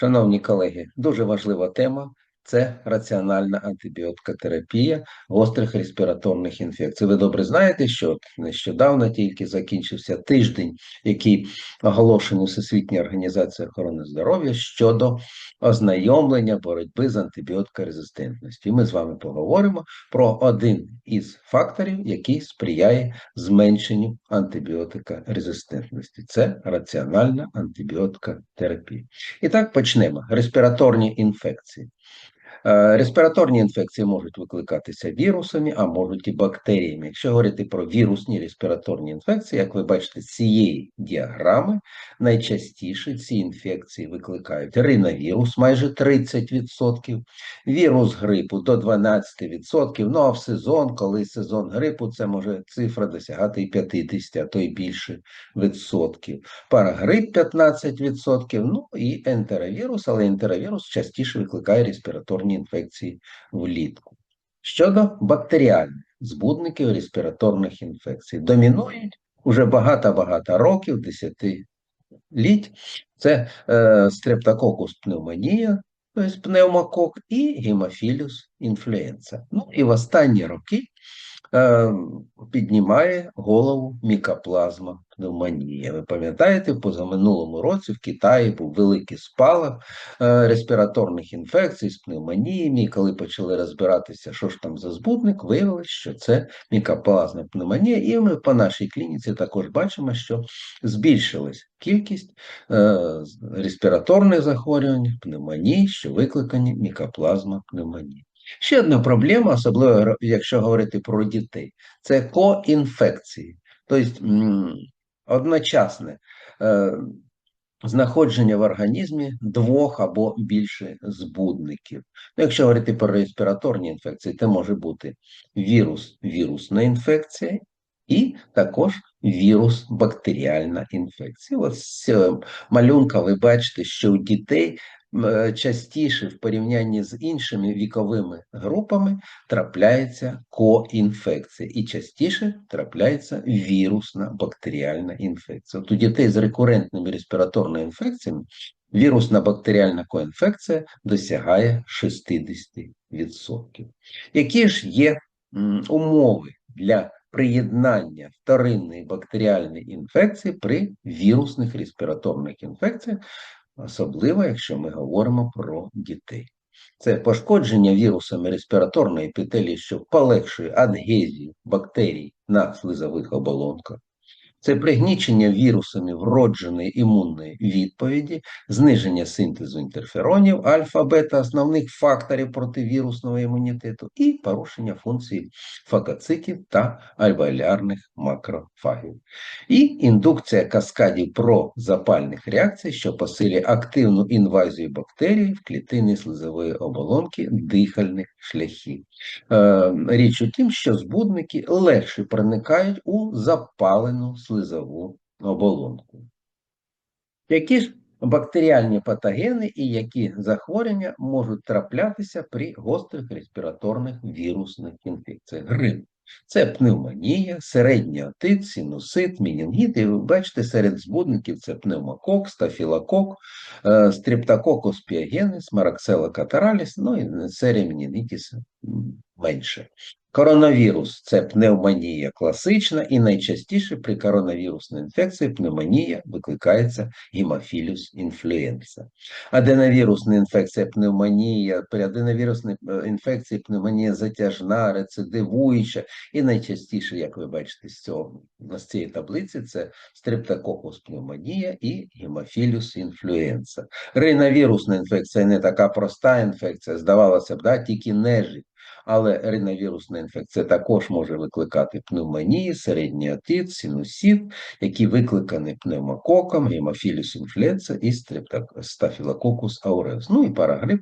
Шановні колеги, дуже важлива тема це раціональна антибіотикотерапія гострих респіраторних інфекцій. Ви добре знаєте, що нещодавно тільки закінчився тиждень, який оголошений Всесвітньою організацією охорони здоров'я щодо ознайомлення боротьби з антибіотикорезистентністю. Ми з вами поговоримо про один із факторів, який сприяє зменшенню антибіотикорезистентності. Це раціональна антибіотикотерапія. І так почнемо. Респіраторні інфекції. Е, Респіраторні інфекції можуть викликатися вірусами, а можуть і бактеріями. Якщо говорити про вірусні респіраторні інфекції, як ви бачите, з цієї діаграми найчастіше ці інфекції викликають риновірус майже 30%, вірус грипу до 12%. Ну а в сезон, коли сезон грипу, це може цифра досягати і 50, а то й більше відсотків. Парагрип 15%, ну і ентеровірус, але ентеровірус частіше викликає респіраторні інфекції влітку. Щодо бактеріальних збудників респіраторних інфекцій, домінують уже багато-багато років, десятиліть. Це е, стрептококус пневмонія, тобто пневмокок, і гемофіліус інфлюенца. Ну і в останні роки е, піднімає голову мікоплазма пневмонія. Ви пам'ятаєте, позаминулому році в Китаї був великий спалах е, респіраторних інфекцій з пневмоніями, і коли почали розбиратися, що ж там за збудник, виявилось, що це мікоплазма пневмонія, і ми по нашій клініці також бачимо, що збільшилась кількість е, респіраторних захворювань, пневмоній, що викликані мікоплазма пневмонії. Ще одна проблема, особливо якщо говорити про дітей, це коінфекції, тобто одночасне е, знаходження в організмі двох або більше збудників. Ну, якщо говорити про респіраторні інфекції, це може бути вірус, вірусна інфекція. І також вірус бактеріальна інфекція. Ось з малюнка ви бачите, що у дітей Е, частіше в порівнянні з іншими віковими групами трапляється коінфекція і частіше трапляється вірусна бактеріальна інфекція. От у дітей з рекурентними респіраторними інфекціями вірусна бактеріальна коінфекція досягає 60%. Які ж є умови для приєднання вторинної бактеріальної інфекції при вірусних респіраторних інфекціях особливо якщо ми говоримо про дітей. Це пошкодження вірусами респіраторної епітелії, що полегшує адгезію бактерій на слизових оболонках, це пригнічення вірусами вродженої імунної відповіді, зниження синтезу інтерферонів, альфа-бета, основних факторів противірусного імунітету і порушення функції фагоцитів та альвеолярних макрофагів. І індукція каскадів прозапальних реакцій, що посилює активну інвазію бактерій в клітини слизової оболонки дихальних шляхів. Е, річ у тім, що збудники легше проникають у запалену слизову оболонку. Які ж бактеріальні патогени і які захворювання можуть траплятися при гострих респіраторних вірусних інфекціях? Грип. Це пневмонія, середній отит, синусит, мінінгіт. І ви бачите, серед збудників це пневмокок, стафілокок, е, стрептококус піогенес, мараксела ну і серія мінінгітіс менше. Коронавірус це пневмонія класична, і найчастіше при коронавірусній інфекції пневмонія викликається гемофіліус інфлюенса. Аденовірусна інфекція пневмонія, при аденовірусній е, інфекції пневмонія затяжна, рецидивуюча, і найчастіше, як ви бачите, з цього з цієї таблиці це стрептококус пневмонія і гемофіліус інфлюенса. Рейновірусна інфекція не така проста інфекція, здавалося б, да, тільки нежить але риновірусна інфекція також може викликати пневмонії, середній отит, синусит, які викликані пневмококом, гемофіліс інфлюенса і стафілококус ауреус. Ну і парагрип,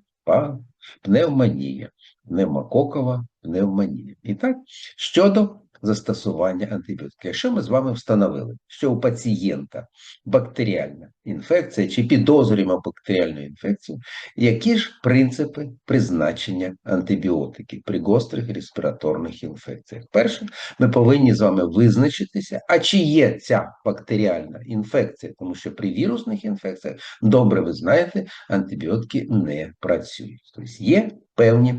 пневмонія, пневмококова пневмонія. І так, щодо застосування антибіотиків. Якщо ми з вами встановили, що у пацієнта бактеріальна інфекція чи підозрюємо бактеріальну інфекцію, які ж принципи призначення антибіотиків при гострих респіраторних інфекціях? Перше, ми повинні з вами визначитися, а чи є ця бактеріальна інфекція, тому що при вірусних інфекціях, добре ви знаєте, антибіотики не працюють. Тобто є певні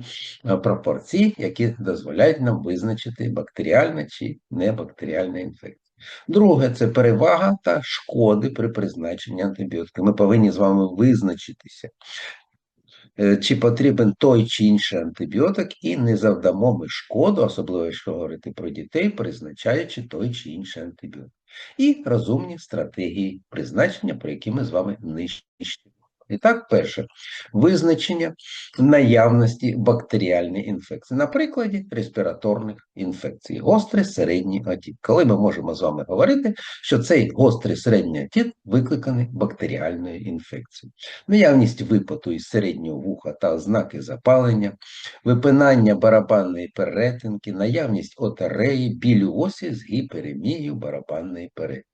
е, пропорції, які дозволяють нам визначити бактеріальна чи небактеріальна інфекція. Друге, це перевага та шкоди при призначенні антибіотика. Ми повинні з вами визначитися, е, чи потрібен той чи інший антибіотик, і не завдамо ми шкоду, особливо якщо говорити про дітей, призначаючи той чи інший антибіотик. І розумні стратегії призначення, про які ми з вами нижче і так, перше, визначення наявності бактеріальної інфекції, на прикладі респіраторних інфекцій, гострий середній отіт. Коли ми можемо з вами говорити, що цей гострий середній отіт викликаний бактеріальною інфекцією, наявність випоту із середнього вуха та ознаки запалення, випинання барабанної перетинки, наявність отереї, білю осі з гіперемією барабанної перетинки.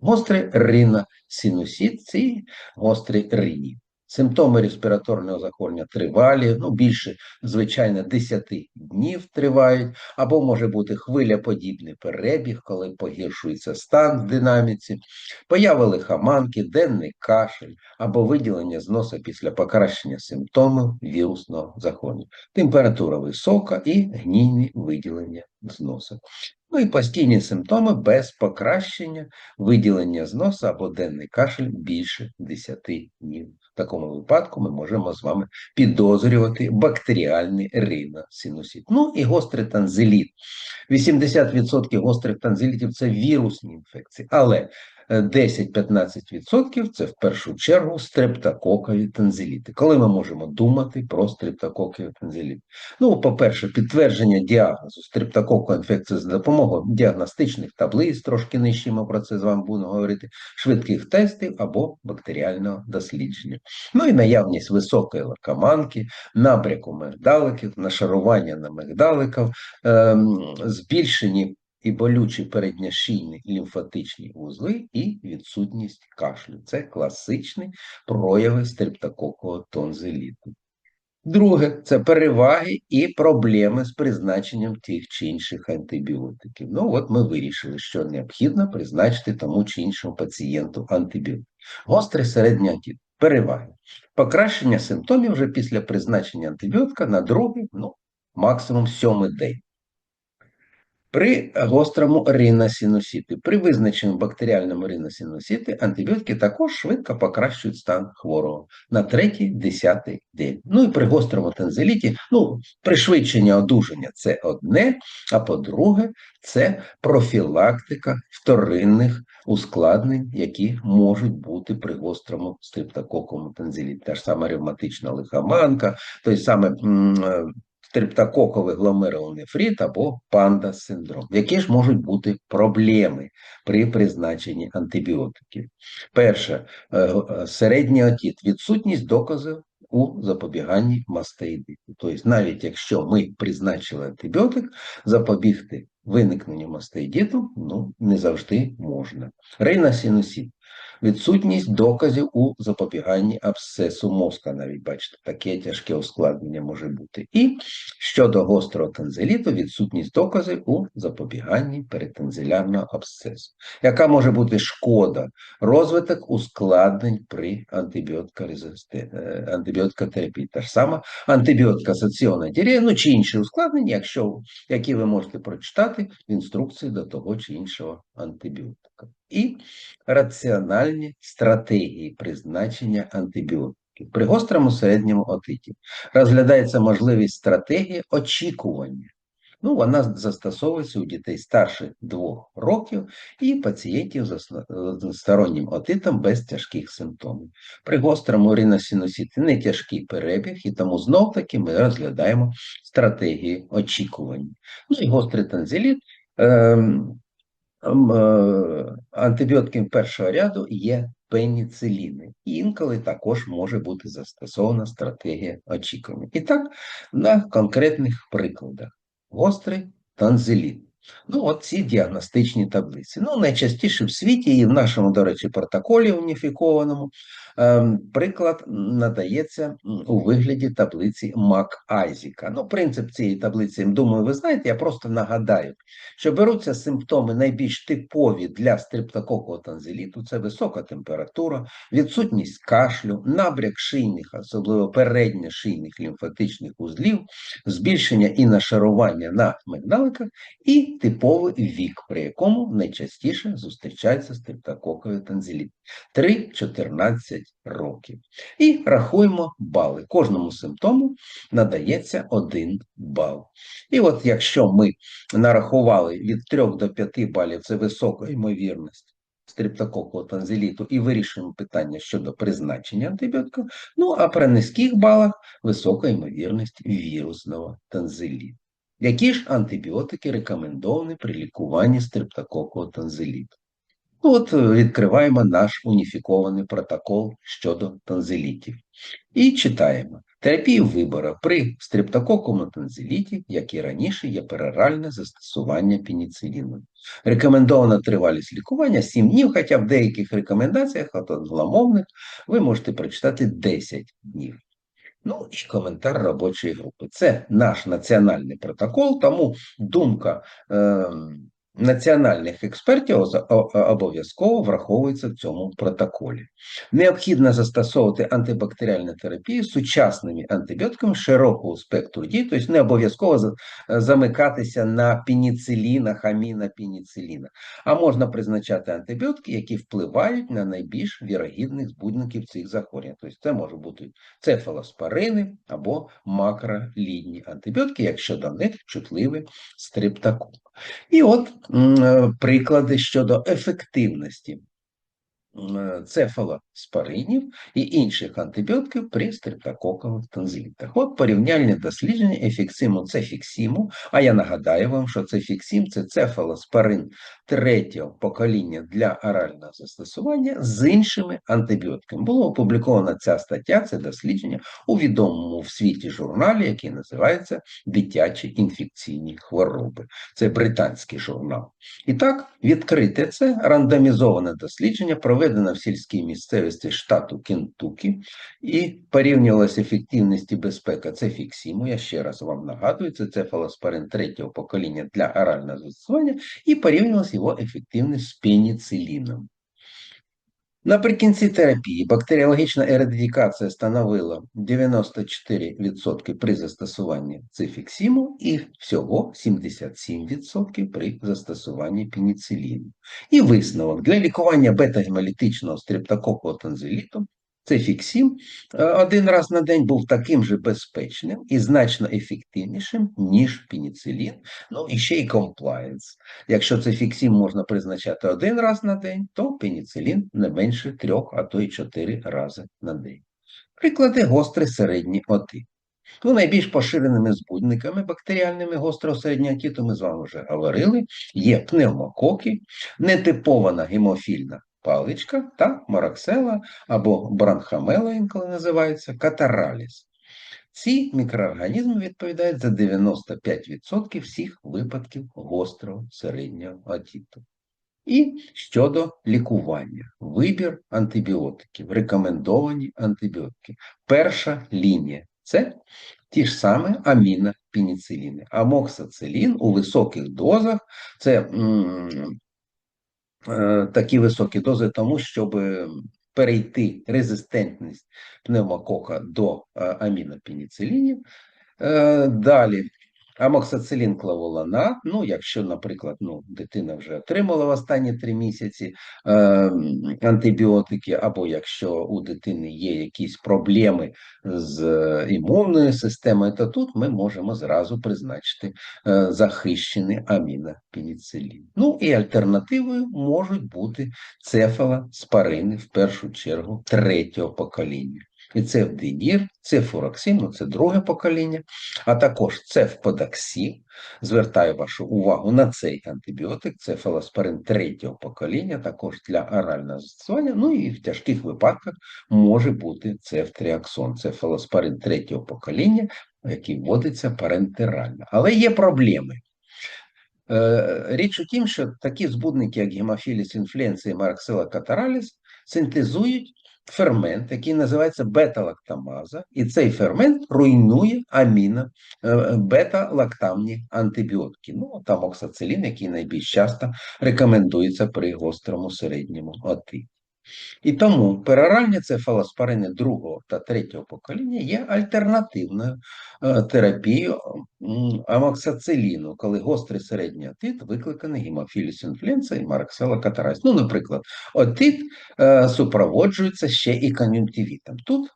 Гострий риносинусит – це гострий рині. Симптоми респіраторного захворювання тривалі, ну більше, звичайно, 10 днів тривають, або може бути хвилеподібний перебіг, коли погіршується стан в динаміці, поява лихоманки, денний кашель або виділення з носа після покращення симптомів вірусного захворювання, температура висока і гнійне виділення з носа. Ну і постійні симптоми без покращення, виділення з носа або денний кашель більше 10 днів. В такому випадку ми можемо з вами підозрювати бактеріальний риносинусіт. Ну і гострий танзеліт. 80% гострих танзелітів це вірусні інфекції, але 10-15% це в першу чергу стрептококові танзеліти. Коли ми можемо думати про стрептококові танзеліти? Ну, по-перше, підтвердження діагнозу стрептококової інфекції за допомогою діагностичних таблиць, трошки нижче ми про це з вами будемо говорити, швидких тестів або бактеріального дослідження. Ну і наявність високої лакоманки, набряку мигдаликів, нашарування на мигдаликів, ем, збільшені і болючі передняшийні лімфатичні вузли, і відсутність кашлю. Це класичні прояви стрептококового тонзиліту. Друге, це переваги і проблеми з призначенням тих чи інших антибіотиків. Ну, от ми вирішили, що необхідно призначити тому чи іншому пацієнту антибіотик. Гострий середній антибіотик. Переваги. Покращення симптомів вже після призначення антибіотика на другий, ну, максимум сьомий день. При гострому риносинусіті, при визначеному бактеріальному риносинусіті антибіотики також швидко покращують стан хворого на третій, десятий день. Ну і при гострому тензиліті, ну, пришвидшення одужання це одне, а по-друге, це профілактика вторинних ускладнень, які можуть бути при гострому стриптококовому тензиліті. Та ж сама ревматична лихоманка, той саме стрептококовий гломерулонефрит або панда-синдром. Які ж можуть бути проблеми при призначенні антибіотиків? Перше, е, е, середній отіт, відсутність доказів у запобіганні мастеїдиту. Тобто, навіть якщо ми призначили антибіотик, запобігти виникненню мастеїдиту ну, не завжди можна. Рейносинусит відсутність доказів у запобіганні абсцесу мозка, навіть бачите, таке тяжке ускладнення може бути. І щодо гострого танзеліту, відсутність доказів у запобіганні перитензилярного абсцесу. Яка може бути шкода? Розвиток ускладнень при е, антибіотикотерапії. Та ж сама антибіотика-асоційна дірея, ну чи інші ускладнення, якщо, які ви можете прочитати в інструкції до того чи іншого антибіотика і раціональні стратегії призначення антибіотиків. При гострому середньому отиті розглядається можливість стратегії очікування. Ну, Вона застосовується у дітей старше двох років і пацієнтів з стороннім отитом без тяжких симптомів. При гострому риносинусіті не тяжкий перебіг, і тому знов-таки ми розглядаємо стратегії очікування. Ну і гострий танзеліт ем, антибіотиків першого ряду є пеніциліни. Інколи також може бути застосована стратегія очікування. І так, на конкретних прикладах. Гострий танзелін. Ну, от ці діагностичні таблиці. Ну, найчастіше в світі і в нашому, до речі, протоколі уніфікованому приклад надається у вигляді таблиці Мак Айзіка. Ну, принцип цієї таблиці, думаю, ви знаєте, я просто нагадаю, що беруться симптоми найбільш типові для стрептококового танзеліту, це висока температура, відсутність кашлю, набряк шийних, особливо передніх шийних лімфатичних узлів, збільшення і нашарування на мигдаликах і типовий вік, при якому найчастіше зустрічається стрептококовий танзеліт 3-14 років. І рахуємо бали. Кожному симптому надається один бал. І от якщо ми нарахували від 3 до 5 балів, це висока ймовірність стрептококового танзеліту і вирішуємо питання щодо призначення антибіотика, ну а при низьких балах висока ймовірність вірусного танзеліту. Які ж антибіотики рекомендовані при лікуванні стрептококового танзеліту? Ну, от е, відкриваємо наш уніфікований протокол щодо танзелітів. І читаємо. Терапію вибору при стрептококовому танзеліті, як і раніше, є пероральне застосування пеніциліну. Рекомендована тривалість лікування 7 днів, хоча в деяких рекомендаціях, от англомовних, ви можете прочитати 10 днів. Ну і коментар робочої групи. Це наш національний протокол, тому думка. Е національних експертів обов'язково враховується в цьому протоколі. Необхідно застосовувати антибактеріальну терапію сучасними антибіотиками широкого спектру дій, тобто не обов'язково замикатися на пеніцилінах, амінопеніцилінах, а можна призначати антибіотики, які впливають на найбільш вірогідних збудників цих захворювань. Тобто це може бути цефалоспорини або макролідні антибіотики, якщо до них чутливий стриптокок. І от е, приклади щодо ефективності цефалоспоринів і інших антибіотиків при стрептококових танзелітах. От порівняльне дослідження ефіксиму цефіксиму, а я нагадаю вам, що цефіксим – це цефалоспорин третього покоління для орального застосування з іншими антибіотиками. Було опублікована ця стаття, це дослідження у відомому в світі журналі, який називається Дитячі інфекційні хвороби. Це британський журнал. І так, відкрите це рандомізоване дослідження проведено проведена в сільській місцевості штату Кентукі і порівнювалася ефективність і безпека цефіксіму. Я ще раз вам нагадую, це цефалоспорин третього покоління для орального застосування, і порівнювалася його ефективність з пеніциліном. Наприкінці терапії бактеріологічна ерадифікація становила 94% при застосуванні цифіксіму і всього 77% при застосуванні пеніциліну. І висновок для лікування бета-гемолітичного стрептококу танзеліту цей фіксім е, один раз на день був таким же безпечним і значно ефективнішим, ніж пеніцилін, ну і ще й комплаєнс. Якщо цей фіксім можна призначати один раз на день, то пеніцилін не менше трьох, а то й чотири рази на день. Приклади гострий середній отит. Ну, найбільш поширеними збудниками бактеріальними гострого середнього ми з вами вже говорили, є пневмококи, нетипована гемофільна паличка та мораксела або бранхамела, інколи називається катараліс. Ці мікроорганізми відповідають за 95% всіх випадків гострого середнього отіту. І щодо лікування, вибір антибіотиків, рекомендовані антибіотики. Перша лінія це ті ж самі амінопеніциліни. Амоксацилін у високих дозах це Е, такі високі дози, тому щоб перейти резистентність пневмокока до е, амінопеніцилінів. Е, далі Амоксацилін клавуланат, ну, якщо, наприклад, ну, дитина вже отримала в останні три місяці е, антибіотики, або якщо у дитини є якісь проблеми з імунною системою, то тут ми можемо зразу призначити е, захищений амінопеніцилін. Ну і альтернативою можуть бути цефалоспарини, в першу чергу третього покоління. І це вденір, це фуроксин, ну це друге покоління, а також цефподаксін. Звертаю вашу увагу на цей антибіотик, це фелоспорин третього покоління, також для орального застосування. Ну і в тяжких випадках може бути цефтріаксон, це фелоспорин третього покоління, який вводиться парентерально. Але є проблеми. Е, річ у тім, що такі збудники, як гемофіліс інфлюенція і марксила катараліс, синтезують фермент, який називається бета-лактамаза, і цей фермент руйнує аміно е, бета-лактамні антибіотики. Ну, там оксацилін, який найбільш часто рекомендується при гострому середньому отиті. І тому пероральні цефалоспорини другого та третього покоління є альтернативною е, терапією амоксациліну, коли гострий середній отит викликаний гемофіліс інфлюенса і катарась. Ну, наприклад, отит е, супроводжується ще і кон'юнктивітом. Тут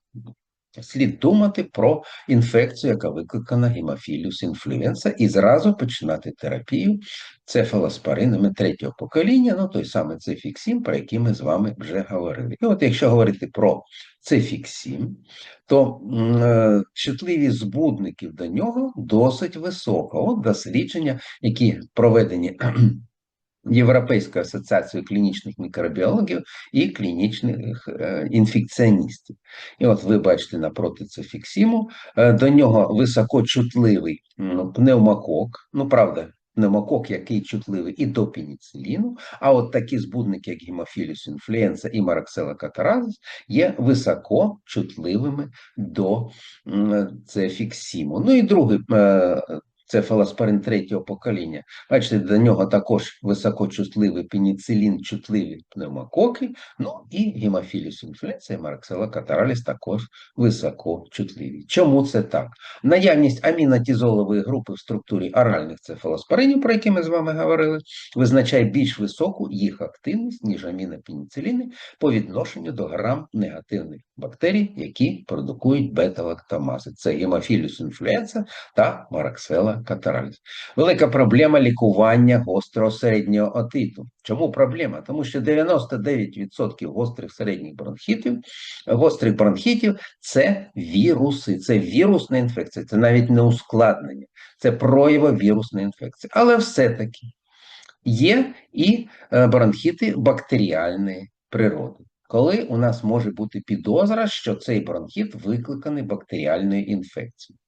слід думати про інфекцію, яка викликана гемофіліус інфлюенса, і зразу починати терапію цефалоспоринами третього покоління, ну той самий цефіксім, про який ми з вами вже говорили. І от якщо говорити про цефіксім, то е, чутливість збудників до нього досить висока. От дослідження, які проведені Європейською асоціацією клінічних мікробіологів і клінічних е, інфекціоністів. І от ви бачите напроти цифіксіму, е, до нього високочутливий пневмокок, ну правда, пневмокок, який чутливий і до пеніциліну, а от такі збудники, як гемофіліс інфлюенса і мараксела катаразис, є високо чутливими до цефіксіму. Ну і другий е, це фаласпорин третього покоління. Бачите, до нього також високочутливий пеніцилін, чутливі пневмококи, ну і гемофіліс інфлюенція, мараксела катараліс також високочутливі. Чому це так? Наявність амінотізолової групи в структурі оральних цефалоспоринів, про які ми з вами говорили, визначає більш високу їх активність, ніж амінопеніциліни по відношенню до грам негативних бактерій, які продукують бета-лактамази. Це гемофіліс інфлюенса та мараксела катаральз. Велика проблема лікування гострого середнього отиту. Чому проблема? Тому що 99% гострих середніх бронхітів, гострих бронхітів це віруси, це вірусна інфекція, це навіть не ускладнення, це проява вірусної інфекції. Але все-таки є і е, бронхіти бактеріальної природи. Коли у нас може бути підозра, що цей бронхіт викликаний бактеріальною інфекцією.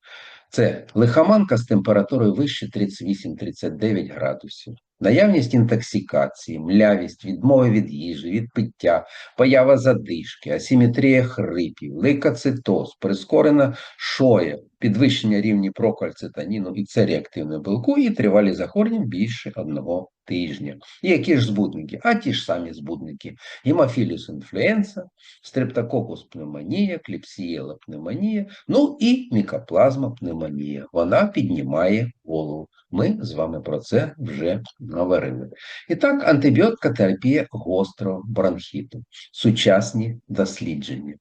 Це лихоманка з температурою вище 38-39 градусів, наявність інтоксикації, млявість, відмови від їжі, від пиття, поява задишки, асиметрія хрипів, лейкоцитоз, прискорена шоя, підвищення рівні прокальцитаніну і цереактивного білку і тривалі захворювання більше одного тижня. І які ж збудники? А ті ж самі збудники: гемофіліс інфлюенса, стрептококус пневмонія, кліпсієла пневмонія, ну і мікоплазма пневмонія. Вона піднімає голову. Ми з вами про це вже говорили. І так, антибіотика терапія гострого бронхіту, сучасні дослідження.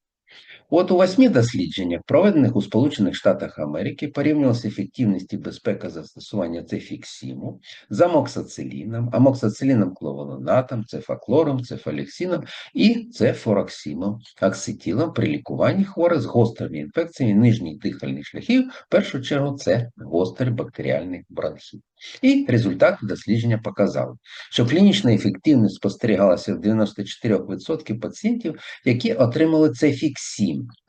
От у восьми дослідженнях, проведених у Сполучених Штатах Америки, порівнювалася ефективність і безпека застосування цефіксіму з амоксациліном, амоксациліном кловолонатом, цефаклором, цефалексіном і цефороксимом, акситілом при лікуванні хворих з гострими інфекціями нижніх дихальних шляхів, в першу чергу це гострий бактеріальний бронхіт. І результати дослідження показали, що клінічна ефективність спостерігалася в 94% пацієнтів, які отримали цефіксім.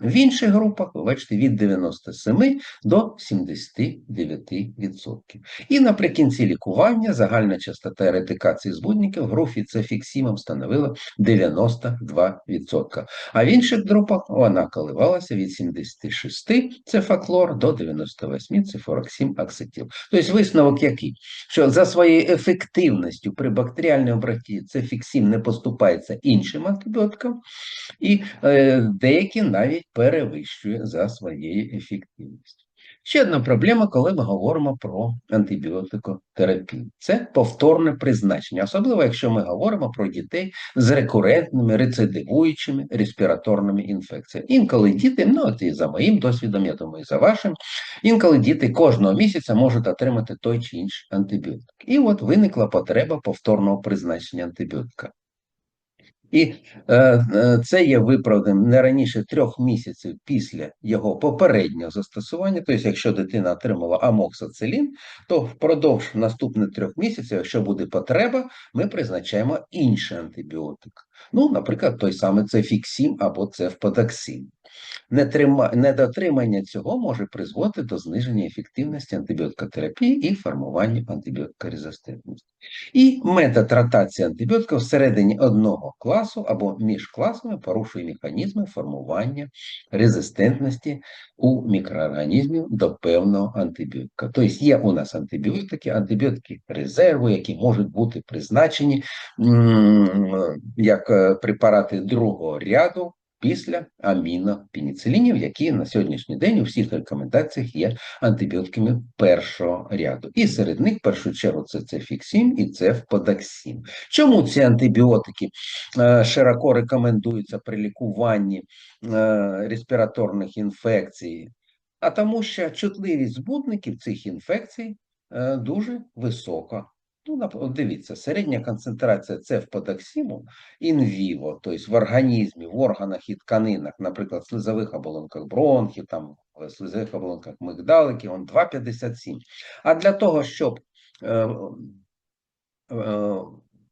В інших групах, ви бачите, від 97 до 79%. І наприкінці лікування загальна частота еретикації збудників в групі цефіксімом становила 92%. А в інших групах вона коливалася від 76 цефаклор до 98 цефороксим аксетил. Тобто висновок який? що за своєю ефективністю при бактеріальній обраті цефіксім не поступається іншим антибіотикам, і е, деякі навіть перевищує за своєю ефективністю. Ще одна проблема, коли ми говоримо про антибіотикотерапію. Це повторне призначення, особливо якщо ми говоримо про дітей з рекурентними, рецидивуючими респіраторними інфекціями. Інколи діти, ну от і за моїм досвідом, я думаю, і за вашим, інколи діти кожного місяця можуть отримати той чи інший антибіотик. І от виникла потреба повторного призначення антибіотика. І е, е, це є виправданим не раніше трьох місяців після його попереднього застосування. Тобто, якщо дитина отримала амоксацилін, то впродовж наступних трьох місяців, якщо буде потреба, ми призначаємо інший антибіотик. Ну, наприклад, той самий цефіксім або цефподаксин. Недотримання цього може призводити до зниження ефективності антибіотикотерапії і формування антибіотикорезистентності. І метод ротації антибіотика всередині одного класу або між класами порушує механізми формування резистентності у мікроорганізмів до певного антибіотика. Тобто є у нас антибіотики, антибіотики резерву, які можуть бути призначені як е, препарати другого ряду після амінопеніцилінів, які на сьогоднішній день у всіх рекомендаціях є антибіотиками першого ряду. І серед них, в першу чергу, це цефіксін і цефподаксін. Чому ці антибіотики е, широко рекомендуються при лікуванні е, респіраторних інфекцій? А тому що чутливість збудників цих інфекцій е, дуже висока. Ну, дивіться, середня концентрація цефподоксиму інвіво, тобто в організмі, в органах і тканинах, наприклад, в слизових оболонках бронхів, там, в слизових оболонках мигдалики, он 2,57. А для того, щоб е, е,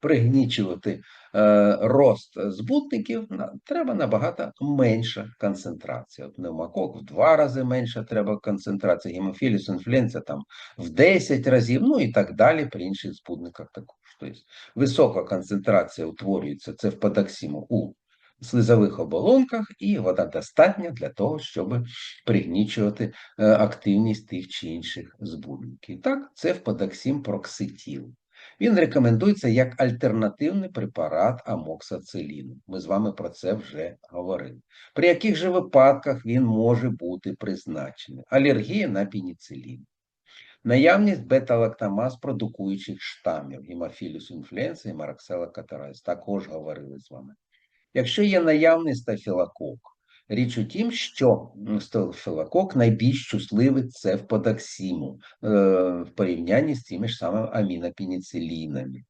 пригнічувати е, рост збутників, треба набагато менша концентрація. От пневмокок в два рази менша треба концентрація, гемофіліс інфлюенція там в 10 разів, ну і так далі при інших збудниках також. Тобто висока концентрація утворюється це в подоксиму у слизових оболонках, і вона достатня для того, щоб пригнічувати е, активність тих чи інших збудників. Так, це в подоксим прокситіл. Він рекомендується як альтернативний препарат амоксациліну. Ми з вами про це вже говорили. При яких же випадках він може бути призначений? Алергія на пеніцилін. Наявність бета-лактамаз продукуючих штамів гемофіліс інфлюенції, мараксела катарайс. Також говорили з вами. Якщо є наявний стафілокок, річ у тім, що стафілокок найбільш чутливий це в подоксиму е, в порівнянні з тими ж самими амінопеніцилінами.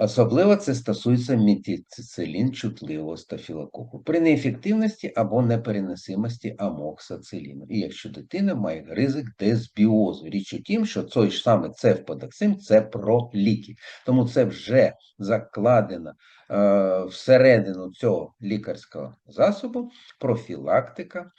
Особливо це стосується метицилін чутливого стафілококу при неефективності або непереносимості амоксациліну. І якщо дитина має ризик десбіозу. Річ у тім, що цей ж саме цефподоксим – це про ліки. Тому це вже закладено е, всередину цього лікарського засобу профілактика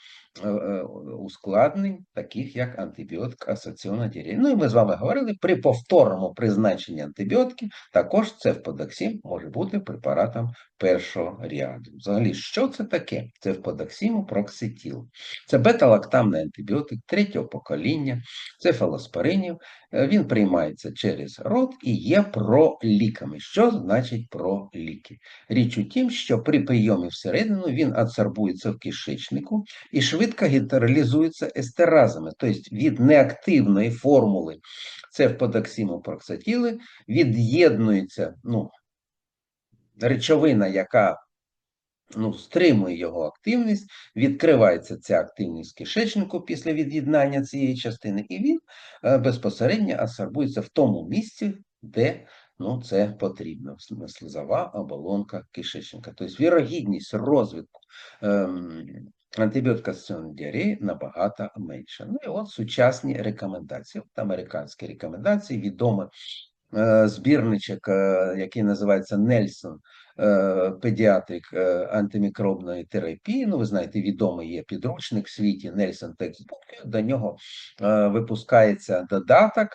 е, е, ускладнень, таких як антибіотика асоційна діарія. Ну і ми з вами говорили, при повторному призначенні антибіотиків також цефподоксим може бути препаратом першого ряду. Взагалі, що це таке? Цефподоксиму прокситіл. Це бета-лактамний антибіотик третього покоління, цефалоспоринів. Е, Він приймається через рот і є проліками. Що значить проліки? Річ у тім, що при прийомі всередину він адсорбується в кишечнику і швидко гідролізується естеразами, тобто від неактивної формули цефподоксиму проксатіли від'єднується ну, речовина, яка ну, стримує його активність, відкривається ця активність кишечнику після від'єднання цієї частини, і він е, безпосередньо асорбується в тому місці, де ну, це потрібно, сл- слизова оболонка кишечника. Тобто вірогідність розвитку ем, антибіотикасної діареї набагато менша. Ну і от сучасні рекомендації. От американські рекомендації, відомі е, збірничок, е, який називається Нельсон, е, педіатрик антимікробної терапії. Ну, ви знаєте, відомий є підручник в світі Нельсон Текстбук. До нього випускається додаток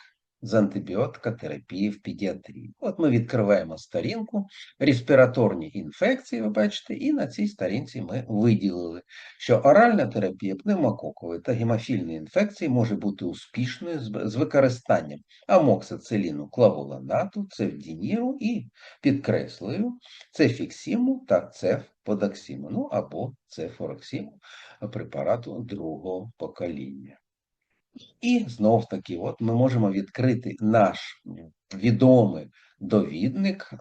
з антибіотикотерапії в педіатрії. От ми відкриваємо сторінку, респіраторні інфекції, ви бачите, і на цій сторінці ми виділили, що оральна терапія пневмококової та гемофільної інфекції може бути успішною з- використанням амоксициліну, клавуланату, цевдініру і, підкреслюю, цефіксиму та цефподоксиму, ну або цефороксиму, препарату другого покоління. І знов таки, от ми можемо відкрити наш відомий довідник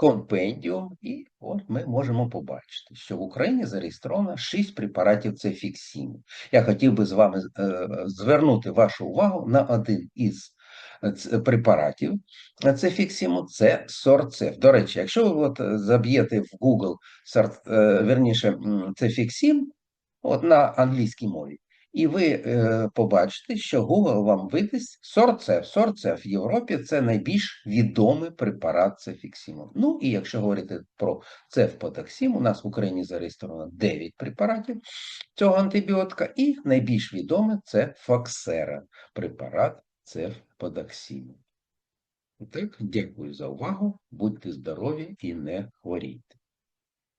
компендіум, і от ми можемо побачити, що в Україні зареєстровано 6 препаратів цефіксину. Я хотів би з вами е, звернути вашу увагу на один із е, препаратів цефіксиму, це сорцеф. До речі, якщо ви от е, заб'єте в Google, е, верніше, м, цефіксим, от на англійській мові, І ви е, побачите, що Google вам видасть Сорцев. Сорцев в Європі це найбільш відомий препарат цефіксіму. Ну і якщо говорити про цефпотаксим, у нас в Україні зареєстровано 9 препаратів цього антибіотика, і найбільш відомий це Фоксера, препарат цефпотаксиму. Так, дякую за увагу. Будьте здорові і не хворійте.